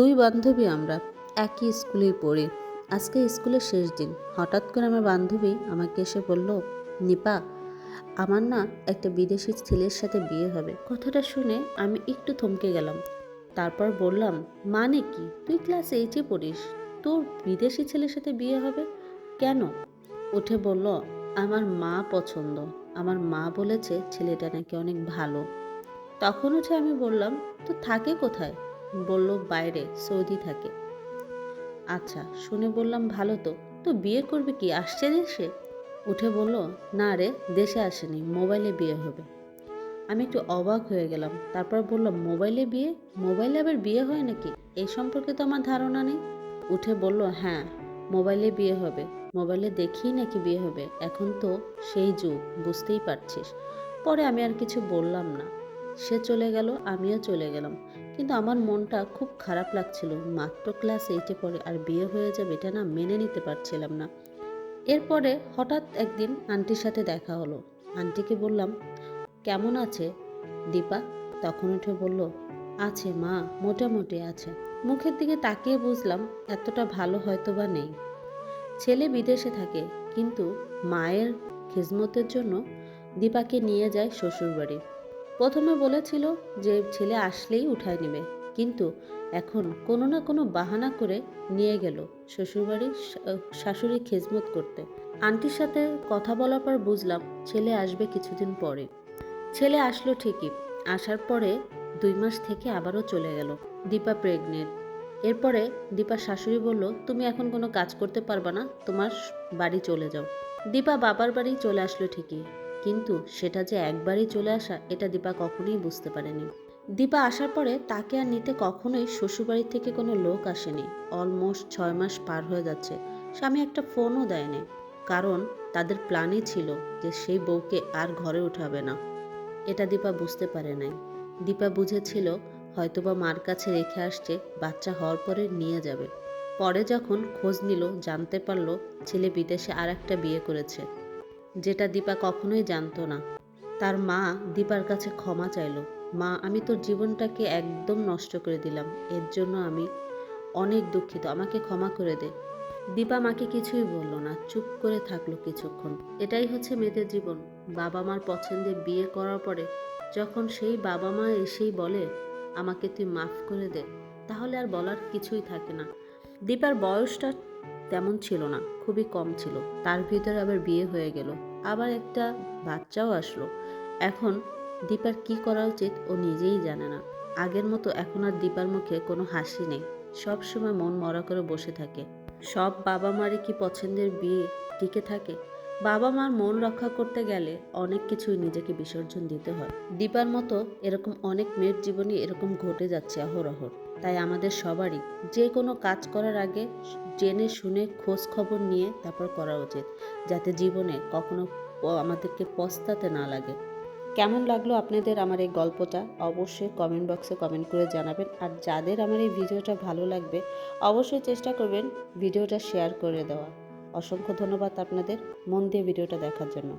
দুই বান্ধবী আমরা একই স্কুলেই পড়ি। আজকে স্কুলের শেষ দিন। হঠাৎ করে আমার বান্ধবী আমাকে এসে বলল, নিপা, আমার না একটা বিদেশি ছেলের সাথে বিয়ে হবে। কথাটা শুনে আমি একটু থমকে গেলাম। তারপর বললাম মানে কি? তুই ক্লাস এইটে পড়িস। তোর বিদেশি ছেলের সাথে বিয়ে হবে? কেন? উঠে বলল, আমার মা পছন্দ। আমার মা বলেছে ছেলেটা নাকি অনেক ভালো। তখন উঠে আমি বললাম, তো থাকে কোথায়? বলল, বাইরে, সৌদি থাকে। আচ্ছা শুনে বললাম ভালো তো। তো বিয়ে করবে কি? আসছে দেশে? উঠে বলল, না রে, দেশে আসেনি, মোবাইলে বিয়ে হবে। আমি একটু অবাক হয়ে গেলাম। তারপর বললাম মোবাইলে বিয়ে? মোবাইলে আবার বিয়ে হয় নাকি? এই সম্পর্কে তো আমার ধারণা নেই। উঠে বলল হ্যাঁ মোবাইলে বিয়ে হবে। মোবাইলে দেখেই নাকি বিয়ে হবে। এখন তো সেই যুগ, বুঝতেই পারছিস। পরে আমি আর কিছু বললাম না। সে চলে গেল, আমিও চলে গেলাম। কিন্তু আমার মনটা খুব খারাপ লাগছিল। মাত্র ক্লাস এইটে পড়ে আর বিয়ে হয়ে যাবে এটা না মেনে নিতে পারছিলাম না। এরপরে হঠাৎ একদিন আন্টির সাথে দেখা হলো। আন্টিকে বললাম, কেমন আছে? দীপা তখন উঠে বলল, আছে মা, মোটামুটি আছে। মুখের দিকে তাকিয়ে বুঝলাম, এতটা ভালো হয়তো বা নেই। ছেলে বিদেশে থাকে, কিন্তু মায়ের খিজমতের জন্য দীপাকে নিয়ে যায় শ্বশুরবাড়ি। প্রথমে বলেছিল যে ছেলে আসলেই উঠায় নেবে, কিন্তু এখন কোনো না কোনো বাহানা করে নিয়ে গেল শ্বশুরবাড়ির শাশুড়ি খেজমত করতে। আন্টির সাথে কথা বলার পর বুঝলাম ছেলে আসবে কিছুদিন পরে। ছেলে আসলো ঠিকই, আসার পরে দুই মাস থেকে আবারও চলে গেল। দীপা প্রেগনেন্ট এরপরে দীপার শাশুড়ি বলল, তুমি এখন কোনো কাজ করতে পারবা না, তোমার বাড়ি চলে যাও। দীপা বাবার বাড়ি চলে আসলো ঠিকই। কিন্তু সেটা যে একবারই চলে আসা, এটা দীপা কখনোই বুঝতে পারেনি। দীপা আসার পরে তাকে আর নিতে কখনোই শ্বশুরবাড়ি থেকে কোনো লোক আসেনি। অলমোস্ট ছয় মাস পার হয়ে যাচ্ছে। স্বামী একটা ফোনও দেয়নি। কারণ তাদের প্ল্যানই ছিল যে সেই বউকে আর ঘরে উঠাবে না। এটা দীপা বুঝতে পারে নাই। দীপা বুঝেছিল হয়তোবা মার কাছে রেখে আসছে, বাচ্চা হওয়ার পরে নিয়ে যাবে। পরে যখন খোঁজ নিল, জানতে পারল ছেলে বিদেশে আর একটা বিয়ে করেছে। যেটা দীপা কখনোই জানতো না। তার মা দীপার কাছে ক্ষমা চাইলো। মা, আমি তোর জীবনটাকে একদম নষ্ট করে দিলাম। এর জন্য আমি অনেক দুঃখিত। আমাকে ক্ষমা করে দে। দীপা মাকে কিছুই বলল না। চুপ করে থাকল কিছুক্ষণ। এটাই হচ্ছে মেয়েদের জীবন। বাবা মার পছন্দে বিয়ে করার পরে যখন সেই বাবা মা এসেই বলে, আমাকে তুই মাফ করে দে, তাহলে আর বলার কিছুই থাকে না। দীপার বয়সটা তেমন ছিল না, খুবই কম ছিল। তার ভিতরে আবার বিয়ে হয়ে গেল। আবার একটা বাচ্চাও আসলো। এখন দীপার কি করা উচিত ও নিজেই জানে না। আগের মতো এখন আর দীপার মুখে কোনো হাসি নেই। সব সময় মন মরা করে বসে থাকে। সব বাবা মারই কি পছন্দের বিয়ে টিকে থাকে? বাবা মার মন রক্ষা করতে গেলে অনেক কিছুই নিজেকে বিসর্জন দিতে হয়। দীপার মতো এরকম অনেক মেয়ের জীবনে এরকম ঘটে যাচ্ছে অহরহর তাই আমাদের সবারই যে কোনো কাজ করার আগে জেনে শুনে খোঁজ খবর নিয়ে তারপর করা উচিত, যাতে জীবনে কখনো আমাদেরকে পস্তাতে না লাগে। কেমন লাগল আপনাদের আমার এই গল্পটা? অবশ্যই কমেন্ট বক্সে কমেন্ট করে জানাবেন। আর যাদের আমার এই ভিডিওটা ভালো লাগবে, অবশ্যই চেষ্টা করবেন ভিডিওটা শেয়ার করে দেওয়া অসংখ্য ধন্যবাদ আপনাদের। মন দিয়ে ভিডিওটা দেখার জন্য।